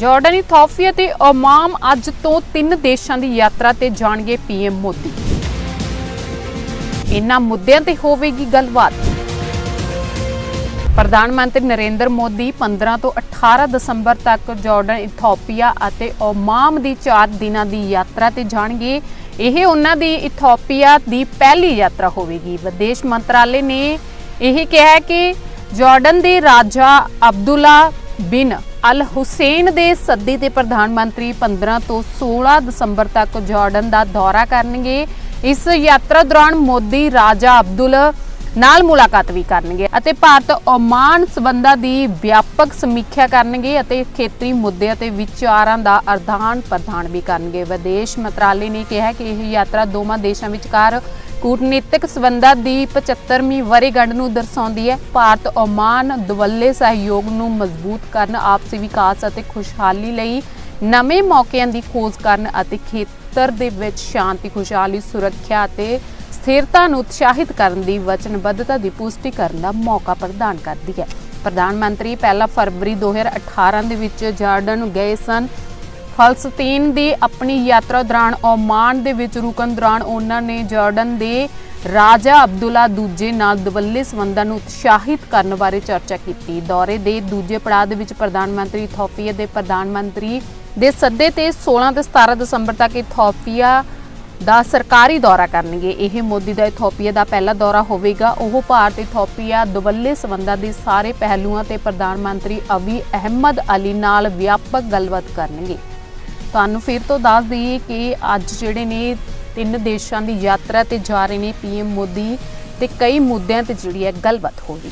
Jordan Ethiopia ਤੇ Oman ਅੱਜ ਤੋਂ ਤਿੰਨ ਦੇਸ਼ਾਂ ਦੀ ਯਾਤਰਾ ਤੇ ਜਾਣਗੇ ਪੀਐਮ ਮੋਦੀ। ਇਹਨਾਂ ਮੁੱਦਿਆਂ ਤੇ ਹੋਵੇਗੀ ਗੱਲਬਾਤ। ਪ੍ਰਧਾਨ ਮੰਤਰੀ ਨਰਿੰਦਰ ਮੋਦੀ 15 ਤੋਂ 18 ਦਸੰਬਰ ਤੱਕ ਜਾਰਡਨ, ਇਥੋਪੀਆ ਅਤੇ ਓਮਾਨ ਦੀ 4 ਦਿਨਾਂ ਦੀ ਯਾਤਰਾ ਤੇ ਜਾਣਗੇ। ਇਹ ਉਹਨਾਂ ਦੀ ਇਥੋਪੀਆ ਦੀ ਪਹਿਲੀ ਯਾਤਰਾ ਹੋਵੇਗੀ। ਵਿਦੇਸ਼ ਮੰਤਰਾਲੇ ਨੇ ਇਹ ਕਿਹਾ ਕਿ ਜਾਰਡਨ ਦੇ ਰਾਜਾ ਅਬਦੁੱਲਾ ਬਿਨ ਅਲ ਹੁਸੈਨ ਦੇ ਸੱਦੇ ਤੇ ਪ੍ਰਧਾਨ ਮੰਤਰੀ 15 ਤੋਂ 16 ਦਸੰਬਰ ਤੱਕ ਜਾਰਡਨ ਦਾ ਦੌਰਾ ਕਰਨਗੇ। ਇਸ ਯਾਤਰਾ ਦੌਰਾਨ ਮੋਦੀ, ਰਾਜਾ ਅਬਦੁੱਲ ਨਾਲ ਮੁਲਾਕਾਤ ਵੀ ਕਰਨਗੇ ਅਤੇ ਭਾਰਤ ਓਮਾਨ ਸਬੰਧਾਂ ਦੀ ਵਿਆਪਕ ਸਮੀਖਿਆ ਕਰਨਗੇ ਅਤੇ ਖੇਤਰੀ ਮੁੱਦਿਆਂ ਤੇ ਵਿਚਾਰਾਂ ਦਾ ਅਰਦਾਨ ਪ੍ਰਦਾਨ ਵੀ ਕਰਨਗੇ। ਵਿਦੇਸ਼ ਮੰਤਰਾਲੇ ਨੇ ਕਿਹਾ ਕਿ ਇਹ ਯਾਤਰਾ ਦੋਵਾਂ ਦੇਸ਼ਾਂ ਵਿਚਕਾਰ ਕੂਟਨੀਤਿਕ ਸਬੰਧਾਂ ਦੀ 75ਵੀਂ ਵਰ੍ਹੇਗੰਢ ਨੂੰ ਦਰਸਾਉਂਦੀ ਹੈ। ਭਾਰਤ ਓਮਾਨ ਦੁਵੱਲੇ ਸਹਿਯੋਗ ਨੂੰ ਮਜ਼ਬੂਤ ਕਰਨ, ਆਪਸੀ ਵਿਕਾਸ ਅਤੇ ਖੁਸ਼ਹਾਲੀ ਲਈ ਨਵੇਂ ਮੌਕਿਆਂ ਦੀ ਖੋਜ ਕਰਨ ਅਤੇ ਖੇਤਰ ਦੇ ਵਿੱਚ ਸ਼ਾਂਤੀ, ਖੁਸ਼ਹਾਲੀ, ਸੁਰੱਖਿਆ ਅਤੇ ਸਥਿਰਤਾ ਨੂੰ ਉਤਸ਼ਾਹਿਤ ਕਰਨ ਦੀ ਵਚਨਬੱਧਤਾ ਦੀ ਪੁਸ਼ਟੀ ਕਰਨ ਦਾ ਮੌਕਾ ਪ੍ਰਦਾਨ ਕਰਦੀ ਹੈ। ਪ੍ਰਧਾਨ ਮੰਤਰੀ 1 ਫਰਵਰੀ 2018 ਦੇ ਵਿੱਚ ਜਾਰਡਨ ਗਏ ਸਨ। ਫਲਸਤੀਨ ਦੀ ਆਪਣੀ ਯਾਤਰਾ ਦੌਰਾਨ ਓਮਾਨ ਦੇ ਵਿੱਚ ਰੁਕਣ ਦੌਰਾਨ ਉਹਨਾਂ ਨੇ ਜਾਰਡਨ ਦੇ ਰਾਜਾ ਅਬਦੁੱਲਾ ਦੂਜੇ ਨਾਲ ਦਵੱਲੇ ਸੰਬੰਧਾਂ ਨੂੰ ਉਤਸ਼ਾਹਿਤ ਕਰਨ ਬਾਰੇ ਚਰਚਾ ਕੀਤੀ। ਦੌਰੇ ਦੇ ਦੂਜੇ ਪੜਾਅ ਦੇ ਵਿੱਚ ਪ੍ਰਧਾਨ ਮੰਤਰੀ ਇਥੋਪੀਆ ਦੇ ਪ੍ਰਧਾਨ ਮੰਤਰੀ ਦੇ ਸੱਦੇ ਤੇ 16 ਤੇ 17 ਦਸੰਬਰ ਤੱਕ ਇਥੋਪੀਆ ਦਾ ਸਰਕਾਰੀ ਦੌਰਾ ਕਰਨਗੇ। ਇਹ ਮੋਦੀ ਦਾ ਇਥੋਪੀਆ ਦਾ ਪਹਿਲਾ ਦੌਰਾ ਹੋਵੇਗਾ। ਉਹ ਭਾਰਤ ਇਥੋਪੀਆ ਦੁਵੱਲੇ ਸੰਬੰਧਾਂ ਦੇ ਸਾਰੇ ਪਹਿਲੂਆਂ ਤੇ ਪ੍ਰਧਾਨ ਮੰਤਰੀ ਅਬੀ ਅਹਿਮਦ ਅਲੀ ਨਾਲ ਵਿਆਪਕ ਗੱਲਬਾਤ ਕਰਨਗੇ। ਤੁਹਾਨੂੰ ਫਿਰ ਤੋਂ ਦੱਸ ਦਈਏ ਕਿ ਅੱਜ ਜਿਹੜੇ ਨੇ ਤਿੰਨ ਦੇਸ਼ਾਂ ਦੀ ਯਾਤਰਾ ਤੇ ਜਾ ਰਹੇ ਨੇ ਪੀਐਮ ਮੋਦੀ ਤੇ ਕਈ ਮੁੱਦਿਆਂ ਤੇ ਜਿਹੜੀ ਹੈ ਗੱਲਬਾਤ ਹੋ ਹੋਵੇਗੀ